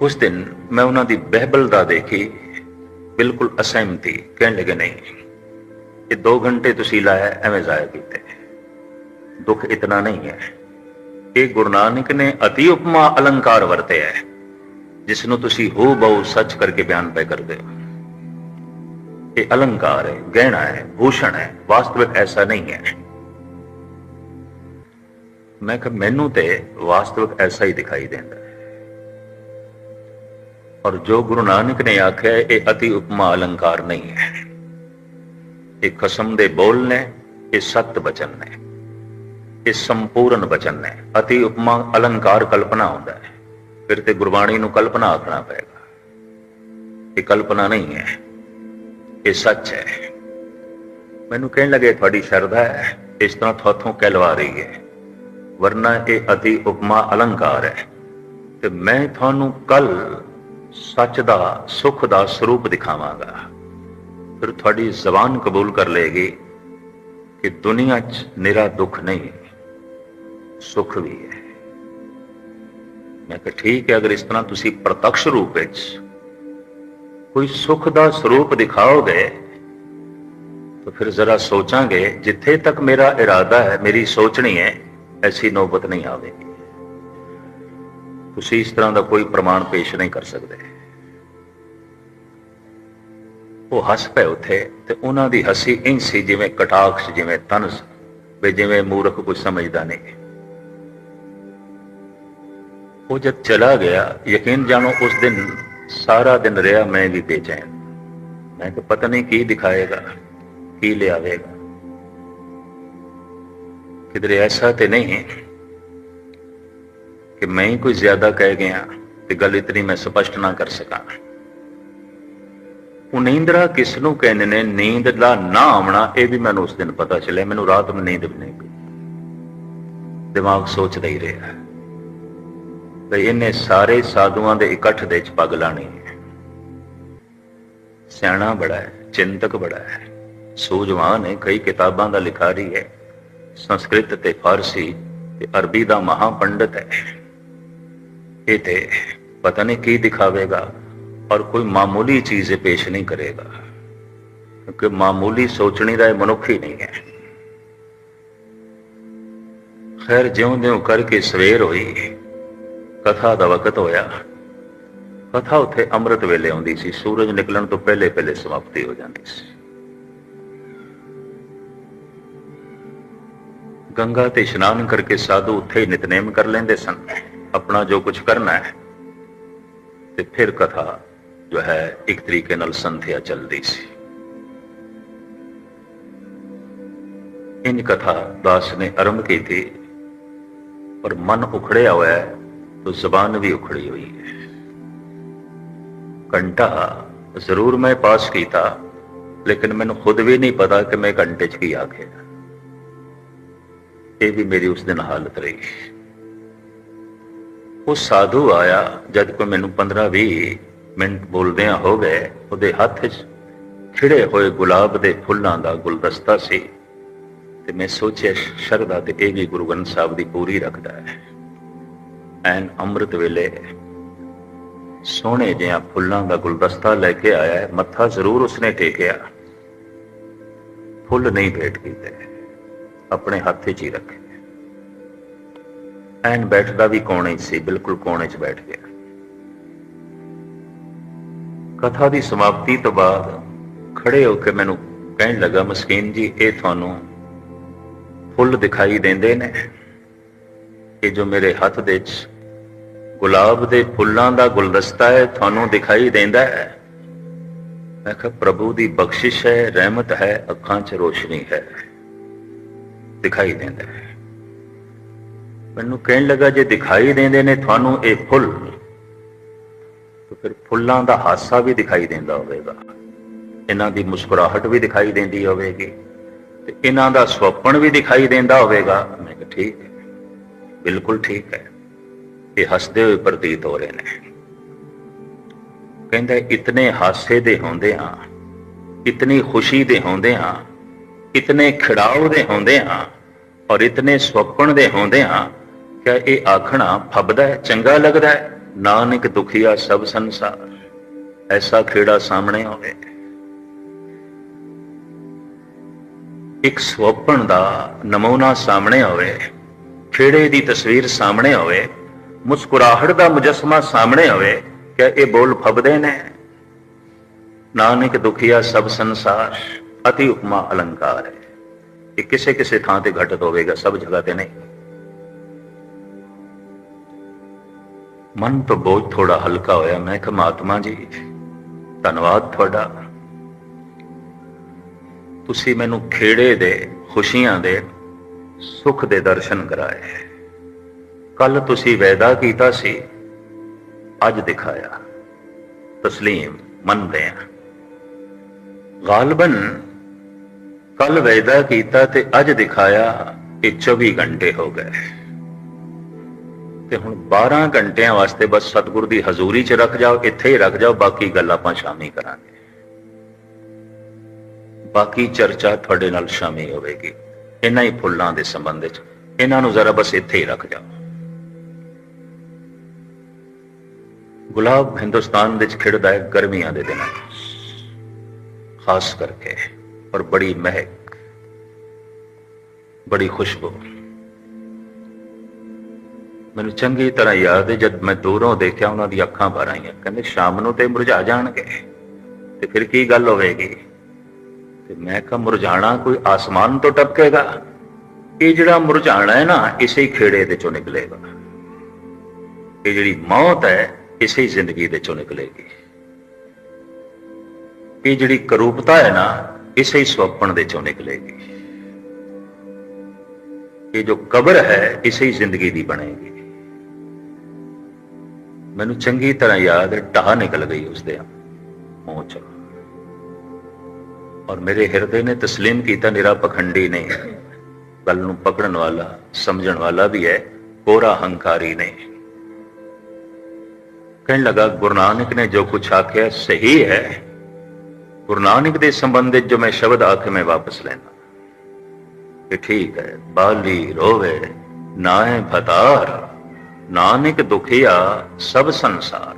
ਉਸ ਦਿਨ ਮੈਂ ਉਹਨਾਂ ਦੀ ਬਹਿਬਲ ਦਾ ਦੇਖੀ, ਬਿਲਕੁਲ ਅਸਹਿਮਤੀ, ਕਹਿਣ ਲੱਗੇ, ਨਹੀਂ, ਇਹ 2 ਘੰਟੇ ਤੁਸੀਂ ਲਾਇਆ, ਐਵੇਂ ਜ਼ਾਇਆ ਕੀਤੇ। ਦੁੱਖ ਇਤਨਾ ਨਹੀਂ ਹੈ। ਇਹ ਗੁਰੂ ਨਾਨਕ ਨੇ ਅਤੀ ਉਪਮਾ ਅਲੰਕਾਰ ਵਰਤਿਆ ਹੈ, ਜਿਸ ਨੂੰ ਤੁਸੀਂ ਹੋ ਬਹੁ ਸੱਚ ਕਰਕੇ ਬਿਆਨ ਪੈ ਕਰਦੇ ਹੋ। ਇਹ ਅਲੰਕਾਰ ਹੈ, ਗਹਿਣਾ ਹੈ, ਭੂਸ਼ਣ ਹੈ, ਵਾਸਤਵਿਕ ਐਸਾ ਨਹੀਂ ਹੈ। ਮੈਂ ਕਿ ਮੈਨੂੰ ਤੇ ਵਾਸਤਵਿਕ ਐਸਾ ਹੀ ਦਿਖਾਈ ਦਿੰਦਾ। ਹੈ ਔਰ ਜੋ ਗੁਰੂ ਨਾਨਕ ਨੇ ਆਖਿਆ, ਇਹ ਅਤੀ ਉਪਮਾ ਅਲੰਕਾਰ ਨਹੀਂ ਹੈ। ਇਹ ਕਸਮ ਦੇ ਬੋਲ ਨੇ, ਇਹ ਸਤ ਬਚਨ ਨੇ। ਇਹ ਸੰਪੂਰਨ ਬਚਨ ਨੇ। ਅਤੀ ਉਪਮਾ ਅਲੰਕਾਰ ਕਲਪਨਾ ਹੁੰਦਾ ਹੈ। ਫਿਰ ਤੇ ਗੁਰਬਾਣੀ ਨੂੰ ਕਲਪਨਾ ਆਖਣਾ ਪਏਗਾ। ਇਹ ਕਲਪਨਾ ਨਹੀਂ ਹੈ। ਇਹ ਸੱਚ ਹੈ। ਮੈਨੂੰ ਕਹਿਣ ਲੱਗੇ, ਤੁਹਾਡੀ ਸ਼ਰਧਾ ਹੈ। ਇਸ ਤਰ੍ਹਾਂ ਤੁਹਾਥੋਂ ਕਹਿਲਵਾ ਰਹੀ ਹੈ। ਵਰਨਾ ਇਹ ਅਤੀ ਉਪਮਾ ਅਲੰਕਾਰ ਹੈ। ਤੇ ਮੈਂ ਤੁਹਾਨੂੰ ਕੱਲ ਸੱਚ ਦਾ, ਸੁਖ ਦਾ ਸਰੂਪ ਦਿਖਾਵਾਂਗਾ। ਫਿਰ ਤੁਹਾਡੀ ਜ਼ਬਾਨ ਕਬੂਲ ਕਰ ਲਏਗੀ ਕਿ ਦੁਨੀਆ 'ਚ ਨਿਰਾ ਦੁੱਖ ਨਹੀਂ, ਸੁਖ ਵੀ ਹੈ। ਮੈਂ ਕਿਹਾ, ਠੀਕ ਹੈ, ਅਗਰ ਇਸ ਤਰ੍ਹਾਂ ਤੁਸੀਂ ਪ੍ਰਤੱਖ ਰੂਪ ਵਿੱਚ ਕੋਈ ਸੁਖ ਦਾ ਸਰੂਪ ਦਿਖਾਓਗੇ, ਤਾਂ ਫਿਰ ਜ਼ਰਾ ਸੋਚਾਂਗੇ, ਜਿੱਥੇ ਤੱਕ ਮੇਰਾ ਇਰਾਦਾ ਹੈ, ਮੇਰੀ ਸੋਚਣੀ ਹੈ ਐਸੀ ਨੌਬਤ ਨਹੀਂ ਆਵੇਗੀ ਤੁਸੀਂ ਇਸ ਤਰ੍ਹਾਂ ਦਾ ਕੋਈ ਪ੍ਰਮਾਣ ਪੇਸ਼ ਨਹੀਂ ਕਰ ਸਕਦੇ। ਉਹ ਹੱਸ ਪਏ ਉੱਥੇ ਤੇ ਉਹਨਾਂ ਦੀ ਹੱਸੀ ਇੰਜ ਸੀ ਜਿਵੇਂ ਕਟਾਕਸ਼, ਜਿਵੇਂ ਤਨਸ, ਵੀ ਜਿਵੇਂ ਮੂਰਖ ਕੁਝ ਸਮਝਦਾ ਨਹੀਂ। ਉਹ ਜਦ ਚਲਾ ਗਿਆ, ਯਕੀਨ ਜਾਣੋ ਉਸ ਦਿਨ ਸਾਰਾ ਦਿਨ ਰਿਹਾ ਮੈਂ ਵੀ ਬੇਚੈਨ। ਮੈਂ ਕਿ ਪਤਾ ਨਹੀਂ ਕੀ ਦਿਖਾਏਗਾ, ਕੀ ਲਿਆਵੇਗਾ। ਕਿਧਰੇ ਐਸਾ ਤੇ ਨਹੀਂ ਹੈ ਕਿ ਮੈਂ ਹੀ ਕੋਈ ਜ਼ਿਆਦਾ ਕਹਿ ਗਿਆ ਤੇ ਗੱਲ ਇਤਨੀ ਮੈਂ ਸਪਸ਼ਟ ਨਾ ਕਰ ਸਕਾਂ। ਉਹ ਨੀਂਦਰਾ ਕਿਸ ਨੂੰ ਕਹਿੰਦੇ ਨੇ, ਨੀਂਦ ਦਾ ਨਾ ਆਉਣਾ, ਇਹ ਵੀ ਮੈਨੂੰ ਉਸ ਦਿਨ ਪਤਾ ਚੱਲਿਆ, ਮੈਨੂੰ ਰਾਤ ਨੂੰ ਨੀਂਦ ਵੀ ਨਹੀਂ ਪਈ। ਦਿਮਾਗ ਸੋਚਦਾ ਹੀ ਰਿਹਾ ਬਈ ਇਹਨੇ ਸਾਰੇ ਸਾਧੂਆਂ ਦੇ ਇਕੱਠ ਦੇ ਵਿੱਚ ਪੱਗ ਲਾਣੀ ਹੈ। ਸਿਆਣਾ ਬੜਾ ਹੈ, ਚਿੰਤਕ ਬੜਾ ਹੈ, ਸੂਝਵਾਨ ਹੈ, ਕਈ ਕਿਤਾਬਾਂ ਦਾ ਲਿਖਾਰੀ ਹੈ। ਸੰਸਕ੍ਰਿਤ ਤੇ ਫਾਰਸੀ ਤੇ ਅਰਬੀ ਦਾ ਮਹਾ ਪੰਡਤ ਹੈ। ਇਹ ਤੇ ਪਤਾ ਨਹੀਂ ਕੀ ਦਿਖਾਵੇਗਾ ਔਰ ਕੋਈ ਮਾਮੂਲੀ ਚੀਜ਼ ਪੇਸ਼ ਨਹੀਂ ਕਰੇਗਾ। ਕਿਉਂਕਿ ਮਾਮੂਲੀ ਸੋਚਣੀ ਦਾ ਇਹ ਮਨੁੱਖ ਹੀ ਨਹੀਂ ਹੈ। ਖੈਰ, ਜਿਉਂ-ਜਿਉਂ ਕਰਕੇ ਸਵੇਰ ਹੋਈ, ਕਥਾ ਦਾ ਵਕਤ ਹੋਇਆ। ਕਥਾ ਉੱਥੇ ਅੰਮ੍ਰਿਤ ਵੇਲੇ ਆਉਂਦੀ ਸੀ, ਸੂਰਜ ਨਿਕਲਣ ਤੋਂ ਪਹਿਲੇ ਪਹਿਲੇ ਸਮਾਪਤੀ ਹੋ ਜਾਂਦੀ ਸੀ। ਗੰਗਾ ਤੇ ਇਸ਼ਨਾਨ ਕਰਕੇ ਸਾਧੂ ਉੱਥੇ ਹੀ ਨਿਤਨੇਮ ਕਰ ਲੈਂਦੇ ਸਨ। ਆਪਣਾ ਜੋ ਕੁਝ ਕਰਨਾ ਹੈ, ਤੇ ਫਿਰ ਕਥਾ ਜੋ ਹੈ, ਇੱਕ ਤਰੀਕੇ ਨਾਲ ਸੰਧਿਆ ਚੱਲਦੀ ਸੀ। ਇਨ ਕਥਾ ਦਾਸ ਨੇ ਆਰੰਭ ਕੀਤੀ, ਪਰ ਮਨ ਉਖੜਿਆ ਹੋਇਆ ਹੈ तो ਜ਼ਬਾਨ ਵੀ ਉਖੜੀ ਹੋਈ ਹੈ। ਘੰਟਾ ਜ਼ਰੂਰ ਮੈਂ ਪਾਸ ਕੀਤਾ, ਲੇਕਿਨ ਮੈਨੂੰ ਖੁਦ ਵੀ ਨਹੀਂ ਪਤਾ ਕਿ ਮੈਂ ਘੰਟੇ 'ਚ ਕੀ ਆਖਿਆ। ਇਹ ਵੀ ਮੇਰੀ ਉਸ ਦਿਨ ਹਾਲਤ ਰਹੀ। ਉਹ ਸਾਧੂ ਆਇਆ, ਜਦ ਕੋਈ ਮੈਨੂੰ 15-20 ਮਿੰਟ ਬੋਲਦਿਆਂ ਹੋ ਗਏ, ਉਹਦੇ ਹੱਥ 'ਚ ਖਿੜੇ ਹੋਏ ਗੁਲਾਬ ਦੇ ਫੁੱਲਾਂ ਦਾ ਗੁਲਦਸਤਾ ਸੀ ਤੇ ਮੈਂ ਸੋਚਿਆ, ਸ਼ਰਧਾ ਤੇ ਇਹ ਵੀ ਗੁਰੂ ਗ੍ਰੰਥ ਸਾਹਿਬ ਦੀ ਪੂਰੀ ਰੱਖਦਾ ਹੈ। ਐਨ ਅੰਮ੍ਰਿਤ ਵੇਲੇ ਸੋਹਣੇ ਜਿਹਾ ਫੁੱਲਾਂ ਦਾ ਗੁਲਦਸਤਾ ਲੈ ਕੇ ਆਇਆ, ਮੱਥਾ ਜ਼ਰੂਰ ਉਸਨੇ ਟੇਕਿਆ। ਫੁੱਲ ਨਹੀਂ ਭੇਟ ਕੀਤੇ। ਆਪਣੇ ਹੱਥ 'ਚ ਹੀ ਰੱਖੇ। ਐਨ ਬੈਠਦਾ ਵੀ ਕੋਣੇ 'ਚ ਸੀ, ਬਿਲਕੁਲ ਕੋਣੇ 'ਚ ਬੈਠ ਗਿਆ। ਕਥਾ ਦੀ ਸਮਾਪਤੀ ਤੋਂ ਬਾਅਦ ਖੜੇ ਹੋ ਕੇ ਮੈਨੂੰ ਕਹਿਣ ਲੱਗਾ, ਮਸਕੀਨ ਜੀ, ਇਹ ਤੁਹਾਨੂੰ ਫੁੱਲ ਦਿਖਾਈ ਦਿੰਦੇ ਨੇ ਇਹ ਜੋ ਮੇਰੇ ਹੱਥ ਦੇ 'ਚ ਗੁਲਾਬ ਦੇ ਫੁੱਲਾਂ ਦਾ ਗੁਲਦਸਤਾ ਹੈ, ਤੁਹਾਨੂੰ ਦਿਖਾਈ ਦਿੰਦਾ ਹੈ? ਮੈਂ ਕਿਹਾ, ਪ੍ਰਭੂ ਦੀ ਬਖਸ਼ਿਸ਼ ਹੈ, ਰਹਿਮਤ ਹੈ, ਅੱਖਾਂ 'ਚ ਰੋਸ਼ਨੀ ਹੈ। ਦਿਖਾਈ ਦਿੰਦਾ ਹੈ ਮੈਨੂੰ ਕਹਿਣ ਲੱਗਾ, ਜੇ ਦਿਖਾਈ ਦਿੰਦੇ ਨੇ, ਤੁਹਾਨੂੰ ਇਹ ਫੁੱਲ ਤਾਂ ਫਿਰ ਫੁੱਲਾਂ ਦਾ ਹਾਸਾ ਵੀ ਦਿਖਾਈ ਦਿੰਦਾ ਹੋਵੇਗਾ। ਇਹਨਾਂ ਦੀ ਮੁਸਕਰਾਹਟ ਵੀ ਦਿਖਾਈ ਦਿੰਦੀ ਹੋਵੇਗੀ ਤੇ ਇਹਨਾਂ ਦਾ ਸੁਪਨ ਵੀ ਦਿਖਾਈ ਦਿੰਦਾ ਹੋਵੇਗਾ। ਮੈਂ ਕਿਹਾ, ਠੀਕ ਹੈ। ਬਿਲਕੁਲ ਠੀਕ ਹੈ। ਇਹ ਹੱਸਦੇ ਹੋਏ ਪ੍ਰਤੀਤ ਹੋ ਰਹੇ ਨੇ। ਕਹਿੰਦਾ, ਇਤਨੇ ਹਾਸੇ ਦੇ ਹੁੰਦੇ ਆ ਇਤਨੀ ਖੁਸ਼ੀ ਦੇ ਹੁੰਦੇ ਆ ਇਤਨੇ ਖਿੜਾਓ ਦੇ ਹੁੰਦੇ ਹਾਂ ਔਰ ਇਤਨੇ ਸੁਪਨ ਦੇ ਹੁੰਦੇ ਹਾਂ ਕਿ ਇਹ ਆਖਣਾ ਫਬਦਾ ਹੈ, ਚੰਗਾ ਲੱਗਦਾ ਹੈ। ਨਾਨਕ ਦੁਖੀਆ ਸਭ ਸੰਸਾਰ, ਐਸਾ ਖੇੜਾ ਸਾਹਮਣੇ ਆਵੇ। ਇੱਕ ਸੁਪਨ ਦਾ ਨਮੂਨਾ ਸਾਹਮਣੇ ਆਵੇ, ਖੇੜੇ ਦੀ ਤਸਵੀਰ ਸਾਹਮਣੇ ਆਵੇ, ਮੁਸਕਰਾਹਟ ਦਾ ਮੁਜਸਮਾ ਸਾਹਮਣੇ ਆਵੇ ਕਿ ਇਹ ਬੋਲ ਫੱਬਦੇ ਨੇ। ਨਾਨਕ ਦੁਖੀਆ ਸਭ ਸੰਸਾਰ ਅਤੀ ਉਪਮਾ ਅਲੰਕਾਰ ਹੈ। ਇਹ ਕਿਸੇ ਕਿਸੇ ਥਾਂ ਤੇ ਘਟਤ ਹੋਵੇਗਾ, ਸਭ ਜਗ੍ਹਾ ਤੇ ਨਹੀਂ। ਮਨ ਤੋਂ ਬੋਝ ਥੋੜਾ ਹਲਕਾ ਹੋਇਆ, ਮੈਂ ਕਿਹਾ, ਮਹਾਤਮਾ ਜੀ, ਧੰਨਵਾਦ ਤੁਹਾਡਾ। ਤੁਸੀਂ ਮੈਨੂੰ ਖੇੜੇ ਦੇ, ਖੁਸ਼ੀਆਂ ਦੇ, ਸੁਖ ਦੇ ਦਰਸ਼ਨ ਕਰਾਏ ਕੱਲ ਤੁਸੀਂ ਵੈਦਾ ਕੀਤਾ ਸੀ, ਅੱਜ ਦਿਖਾਇਆ। ਤਸਲੀਮ ਮੰਨਦੇ ਆ ਗਾਲਬਨ ਕੱਲ ਵੈਦਾ ਕੀਤਾ ਤੇ ਅੱਜ ਦਿਖਾਇਆ ਇਹ 24 ਘੰਟੇ ਹੋ ਗਏ। ਤੇ ਹੁਣ 12 ਘੰਟਿਆਂ ਵਾਸਤੇ ਬਸ ਸਤਿਗੁਰ ਦੀ ਹਜ਼ੂਰੀ 'ਚ ਰੱਖ ਜਾਓ, ਇੱਥੇ ਹੀ ਰੱਖ ਜਾਓ, ਬਾਕੀ ਗੱਲ ਆਪਾਂ ਸ਼ਾਮੀ ਕਰਾਂਗੇ। ਬਾਕੀ ਚਰਚਾ ਤੁਹਾਡੇ ਨਾਲ ਸ਼ਾਮੀ ਹੋਵੇਗੀ, ਇਹਨਾਂ ਹੀ ਫੁੱਲਾਂ ਦੇ ਸੰਬੰਧ ਵਿੱਚ ਇਹਨਾਂ ਨੂੰ ਜ਼ਰਾ ਬਸ ਇੱਥੇ ਹੀ ਰੱਖ ਜਾਓ। ਗੁਲਾਬ ਹਿੰਦੁਸਤਾਨ ਵਿੱਚ ਖਿੜਦਾ ਹੈ ਗਰਮੀਆਂ ਦੇ ਦਿਨਾਂ ਖਾਸ ਕਰਕੇ। ਔਰ ਬੜੀ ਮਹਿਕ ਬੜੀ ਖੁਸ਼ਬੂ ਮੈਨੂੰ ਚੰਗੀ ਤਰ੍ਹਾਂ ਯਾਦ ਹੈ ਜਦ ਮੈਂ ਦੂਰੋਂ ਦੇਖਿਆ ਉਹਨਾਂ ਦੀ ਅੱਖਾਂ ਭਰ ਆਈਆਂ ਕਹਿੰਦੇ ਸ਼ਾਮ ਨੂੰ ਤੇ ਮੁਰਝਾ ਜਾਣਗੇ ਤੇ ਫਿਰ ਕੀ ਗੱਲ ਹੋਵੇਗੀ ਤੇ ਮੈਂ ਕਿਹਾ ਮੁਰਝਾਣਾ ਕੋਈ ਆਸਮਾਨ ਤੋਂ ਟਪਕੇਗਾ ਇਹ ਜਿਹੜਾ ਮੁਰਝਾਣਾ ਹੈ ਨਾ ਇਸੇ ਹੀ ਖੇੜੇ ਦੇ ਚੋਂ ਨਿਕਲੇਗਾ ਇਹ ਜਿਹੜੀ ਮੌਤ ਹੈ ਇਸੇ ਹੀ ਜ਼ਿੰਦਗੀ ਦੇ ਚੋਂ ਨਿਕਲੇਗੀ ਇਹ ਜਿਹੜੀ ਕਰੂਪਤਾ ਹੈ ਨਾ ਇਸੇ ਹੀ ਸੁਪਨ ਦੇ ਚੋਂ ਨਿਕਲੇਗੀ ਇਹ ਜੋ ਕਬਰ ਹੈ ਇਸੇ ਹੀ ਜ਼ਿੰਦਗੀ ਦੀ ਬਣੇਗੀ ਮੈਨੂੰ ਚੰਗੀ ਤਰ੍ਹਾਂ ਯਾਦ ਹੈ ਢਾਹ ਨਿਕਲ ਗਈ ਉਸ ਦੇ ਮੂੰਹ ਚੋਂ ਔਰ ਮੇਰੇ ਹਿਰਦੇ ਨੇ تسلیم ਕੀਤਾ ਨਿਰਾ ਪਖੰਡੀ ਨਹੀਂ ਗੱਲ ਨੂੰ ਪਕੜਨ ਵਾਲਾ ਸਮਝਣ ਵਾਲਾ ਵੀ ਹੈ ਕੋਰਾ ਹੰਕਾਰੀ ਨਹੀਂ ਕਹਿਣ ਲੱਗਾ ਗੁਰੂ ਨਾਨਕ ਨੇ ਜੋ ਕੁਛ ਆਖਿਆ ਸਹੀ ਹੈ ਗੁਰੂ ਨਾਨਕ ਦੇ ਸੰਬੰਧਿਤ ਜੋ ਮੈਂ ਸ਼ਬਦ ਆ ਕੇ ਮੈਂ ਵਾਪਸ ਲੈਣਾ ਕਿ ਠੀਕ ਹੈ, ਬਾਲੀ ਰੋਵੇ ਨਾਏ ਭਤਾਰ, ਨਾਨਕ ਦੁਖੀਆ ਸਭ ਸੰਸਾਰ।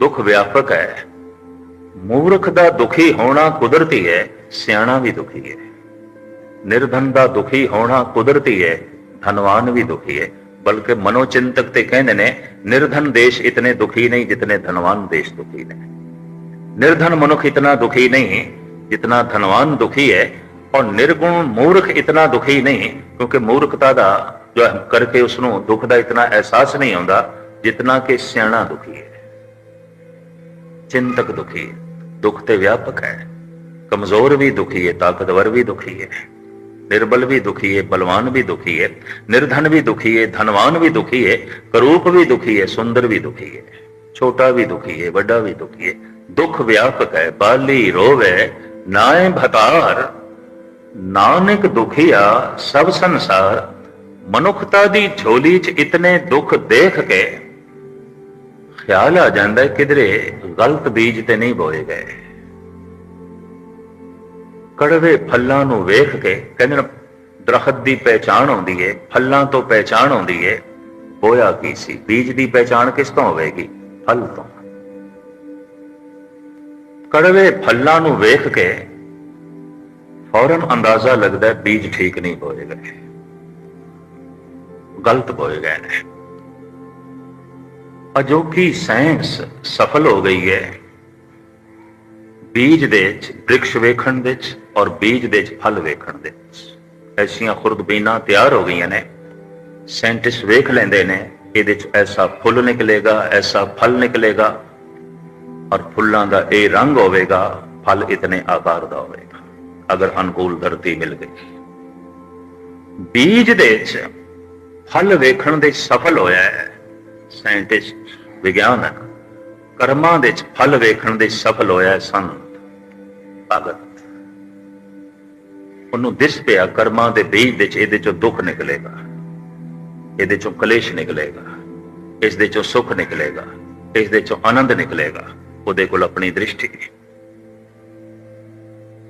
ਦੁੱਖ ਵਿਆਪਕ ਹੈ, ਮੂਰਖ ਦਾ ਦੁਖੀ ਹੋਣਾ ਕੁਦਰਤੀ ਹੈ, ਸਿਆਣਾ ਵੀ ਦੁਖੀ ਹੈ। ਨਿਰਧਨ ਦਾ ਦੁਖੀ ਹੋਣਾ ਕੁਦਰਤੀ ਹੈ, ਧਨਵਾਨ ਵੀ ਦੁਖੀ ਹੈ। ਬਲਕਿ ਮਨੋਚਿੰਤਕ ਤੇ ਕਹਿੰਦੇ ਨੇ, ਨਿਰਧਨ ਦੇਸ਼ ਇਤਨੇ ਦੁਖੀ ਨਹੀਂ ਜਿਤਨੇ ਧਨਵਾਨ ਦੇਸ਼ ਦੁਖੀ ਨੇ। निर्धन मनुष्य इतना दुखी नहीं जितना धनवान दुखी है और निर्गुण मूर्ख इतना दुखी नहीं क्योंकि मूर्खता ਦਾ ਜੋ ਹੈ ਕਰਕੇ ਉਸ ਨੂੰ ਦੁੱਖ ਦਾ ਇਤਨਾ ਅਹਿਸਾਸ ਨਹੀਂ ਆਉਂਦਾ ਜਿਤਨਾ ਕਿ ਸਿਆਣਾ ਦੁਖੀ ਹੈ ਚਿੰਤਕ ਦੁਖੀ ਹੈ ਦੁੱਖ ਤੇ ਵਿਆਪਕ ਹੈ ਕਮਜ਼ੋਰ ਵੀ ਦੁਖੀ ਹੈ ਤਾਕਤਵਰ ਵੀ ਦੁਖੀ ਹੈ ਨਿਰਬਲ ਵੀ ਦੁਖੀ ਹੈ ਬਲਵਾਨ ਵੀ ਦੁਖੀ ਹੈ ਨਿਰਧਨ ਵੀ ਦੁਖੀ ਹੈ ਧਨਵਾਨ ਵੀ ਦੁਖੀ ਹੈ ਕਰੂਪ ਵੀ ਦੁਖੀ ਹੈ ਸੁੰਦਰ ਵੀ ਦੁਖੀ ਹੈ ਛੋਟਾ ਵੀ ਦੁਖੀ ਹੈ ਵੱਡਾ ਵੀ ਦੁਖੀ ਹੈ ਦੁੱਖ ਵਿਆਪਕ ਹੈ, ਬਾਲੀ ਰੋਵੇ ਨਾਏ ਭਤਾਰ, ਨਾਨਕ ਦੁਖੀਆ ਸਭ ਸੰਸਾਰ, ਮਨੁੱਖਤਾ ਦੀ ਝੋਲੀ 'ਚ ਇਤਨੇ ਦੁੱਖ ਦੇਖ ਕੇ। ਖਿਆਲ ਆ ਜਾਂਦਾ ਕਿਧਰੇ ਗਲਤ ਬੀਜ ਤੇ ਨਹੀਂ ਬੋਏ ਗਏ। ਕੜਵੇ ਫੱਲਾਂ ਨੂੰ ਵੇਖ ਕੇ ਕਹਿੰਦੇ ਦਰਖਤ ਦੀ ਪਹਿਚਾਣ ਆਉਂਦੀ ਹੈ ਫੱਲਾਂ ਤੋਂ ਪਹਿਚਾਣ ਆਉਂਦੀ ਹੈ ਬੋਇਆ ਕੀ ਸੀ? ਬੀਜ ਦੀ ਪਹਿਚਾਣ ਕਿਸ ਤੋਂ ਹੋਵੇਗੀ? ਫਲ ਤੋਂ। ਕੜਵੇ ਫਲਾਂ ਨੂੰ ਵੇਖ ਕੇ ਫੌਰਨ ਅੰਦਾਜ਼ਾ ਲੱਗਦਾ ਬੀਜ ਠੀਕ ਨਹੀਂ ਬੋਏ ਗਏ। ਗਲਤ ਬੋਏ ਗਏ ਨੇ। ਅਜੋਕੀ ਸਾਇੰਸ ਸਫਲ ਹੋ ਗਈ ਹੈ। ਬੀਜ ਦੇ ਚ ਬ੍ਰਿਕਸ਼ ਵੇਖਣ ਦੇ ਚ ਔਰ ਬੀਜ ਦੇ ਚ ਫਲ ਵੇਖਣ ਦੇ ਚ ਐਸੀਆਂ ਖੁਰਦਬੀਨਾਂ ਤਿਆਰ ਹੋ ਗਈਆਂ ਨੇ। ਸਾਇੰਟਿਸਟ ਵੇਖ ਲੈਂਦੇ ਨੇ, ਇਹਦੇ ਚ ਐਸਾ ਫੁੱਲ ਨਿਕਲੇਗਾ, ਐਸਾ ਫਲ ਨਿਕਲੇਗਾ। ਔਰ ਫੁੱਲਾਂ ਦਾ ਇਹ ਰੰਗ ਹੋਵੇਗਾ, ਫਲ ਇਤਨੇ ਆਕਾਰ ਦਾ ਹੋਵੇਗਾ, ਅਗਰ ਅਨੁਕੂਲ ਧਰਤੀ ਮਿਲ ਗਈ। ਬੀਜ ਦੇ ਚ ਫਲ ਵੇਖਣ ਦੇ ਸਫਲ ਹੋਇਆ ਹੈ ਸਾਇੰਟਿਸਟ ਵਿਗਿਆਨਕ, ਕਰਮਾਂ ਦੇ ਚ ਫਲ ਵੇਖਣ ਦੇ ਸਫਲ ਹੋਇਆ ਹੈ ਸੰਤ, ਭਗਤ। ਉਹਨੂੰ ਦਿਸ ਪਿਆ ਕਰਮਾਂ ਦੇ ਬੀਜ ਦੇ ਚ ਇਹਦੇ ਚੋਂ ਦੁੱਖ ਨਿਕਲੇਗਾ, ਇਹਦੇ ਚੋਂ ਕਲੇਸ਼ ਨਿਕਲੇਗਾ, ਇਸ ਦੇ ਚੋਂ ਸੁੱਖ ਨਿਕਲੇਗਾ, ਇਸ ਦੇ ਚੋਂ ਆਨੰਦ ਨਿਕਲੇਗਾ। ਉਹਦੇ ਕੋਲ ਆਪਣੀ ਦ੍ਰਿਸ਼ਟੀ।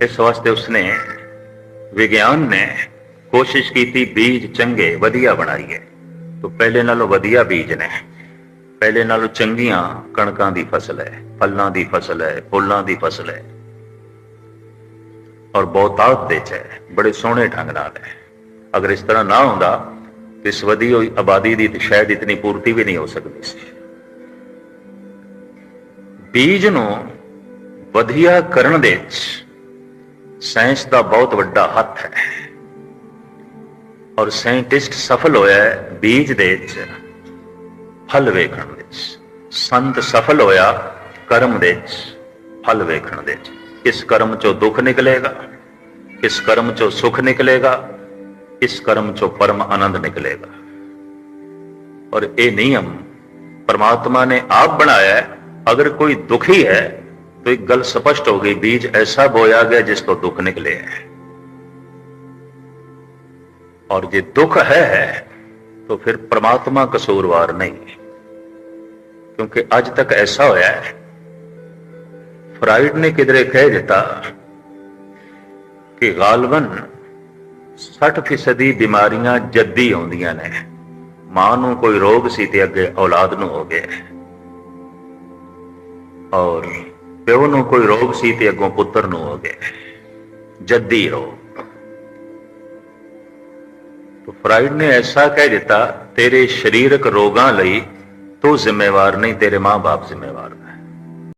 ਇਸ ਵਾਸਤੇ ਉਸਨੇ ਵਿਗਿਆਨ ਨੇ ਕੋਸ਼ਿਸ਼ ਕੀਤੀ, ਬੀਜ ਚੰਗੇ, ਵਧੀਆ ਬਣਾਈਏ। ਤੋਂ ਪਹਿਲੇ ਨਾਲੋਂ ਵਧੀਆ ਬੀਜ ਨੇ। ਪਹਿਲੇ ਨਾਲੋਂ ਚੰਗੀਆਂ ਕਣਕਾਂ ਦੀ ਫਸਲ ਹੈ, ਫਲਾਂ ਦੀ ਫਸਲ ਹੈ, ਫੁੱਲਾਂ ਦੀ ਫਸਲ ਹੈ। ਔਰ ਬਹੁਤਾਤ ਦੇ ਚ ਹੈ, ਬੜੇ ਸੋਹਣੇ ਢੰਗ ਨਾਲ ਹੈ। ਅਗਰ ਇਸ ਤਰ੍ਹਾਂ ਨਾ ਹੁੰਦਾ ਤੇ ਇਸ ਵਧੀ ਹੋਈ ਆਬਾਦੀ ਦੀ ਤੇ ਸ਼ਾਇਦ ਇਤਨੀ ਪੂਰਤੀ ਵੀ ਨਹੀਂ ਹੋ ਸਕਦੀ ਸੀ। ਬੀਜ ਨੂੰ ਵਧੀਆ ਕਰਨ ਦੇ ਵਿੱਚ ਸਾਇੰਸ ਦਾ ਬਹੁਤ ਵੱਡਾ ਹੱਥ ਹੈ। ਔਰ ਸਾਇੰਟਿਸਟ ਸਫਲ ਹੋਇਆ ਬੀਜ ਦੇ ਵਿੱਚ, ਫਲ ਵੇਖਣ ਦੇ ਵਿੱਚ। ਸੰਤ ਸਫਲ ਹੋਇਆ ਕਰਮ ਦੇ ਵਿੱਚ, ਫਲ ਵੇਖਣ ਦੇ ਵਿੱਚ। ਕਿਸ ਕਰਮ ਚੋਂ ਦੁੱਖ ਨਿਕਲੇਗਾ, ਕਿਸ ਕਰਮ ਚੋਂ ਸੁੱਖ ਨਿਕਲੇਗਾ, ਕਿਸ ਕਰਮ ਚੋਂ ਪਰਮ ਆਨੰਦ ਨਿਕਲੇਗਾ। ਔਰ ਇਹ ਨਿਯਮ ਪਰਮਾਤਮਾ ਨੇ ਆਪ ਬਣਾਇਆ ਹੈ। अगर कोई दुखी है तो एक गल स्पष्ट हो गई बीज ऐसा बोया गया जिसको दुख निकले है और ये दुख है तो फिर परमात्मा कसूरवार नहीं क्योंकि आज तक ऐसा होया है फ्राइड ने किधरे कह दिता कि गालबन 60 ਫੀਸਦੀ ਬਿਮਾਰੀਆਂ ਜੱਦੀ ਆਉਂਦੀਆਂ ਨੇ ਮਾਂ ਨੂੰ ਕੋਈ ਰੋਗ ਸੀ ਤੇ ਅੱਗੇ ਔਲਾਦ ਨੂੰ ਹੋ ਗਿਆ ਔਰ ਪਿਓ ਨੂੰ ਕੋਈ ਰੋਗ ਸੀ ਤੇ ਅੱਗੋਂ ਪੁੱਤਰ ਨੂੰ ਹੋ ਗਿਆ ਜੱਦੀ ਰੋਗ। ਤੋ ਫਰਾਈਡ ਨੇ ਐਸਾ ਕਹਿ ਦਿੱਤਾ, ਤੇਰੇ ਸਰੀਰਕ ਰੋਗਾਂ ਲਈ ਤੂੰ ਜ਼ਿੰਮੇਵਾਰ ਨਹੀਂ, ਤੇਰੇ ਮਾਂ-ਬਾਪ ਜ਼ਿੰਮੇਵਾਰ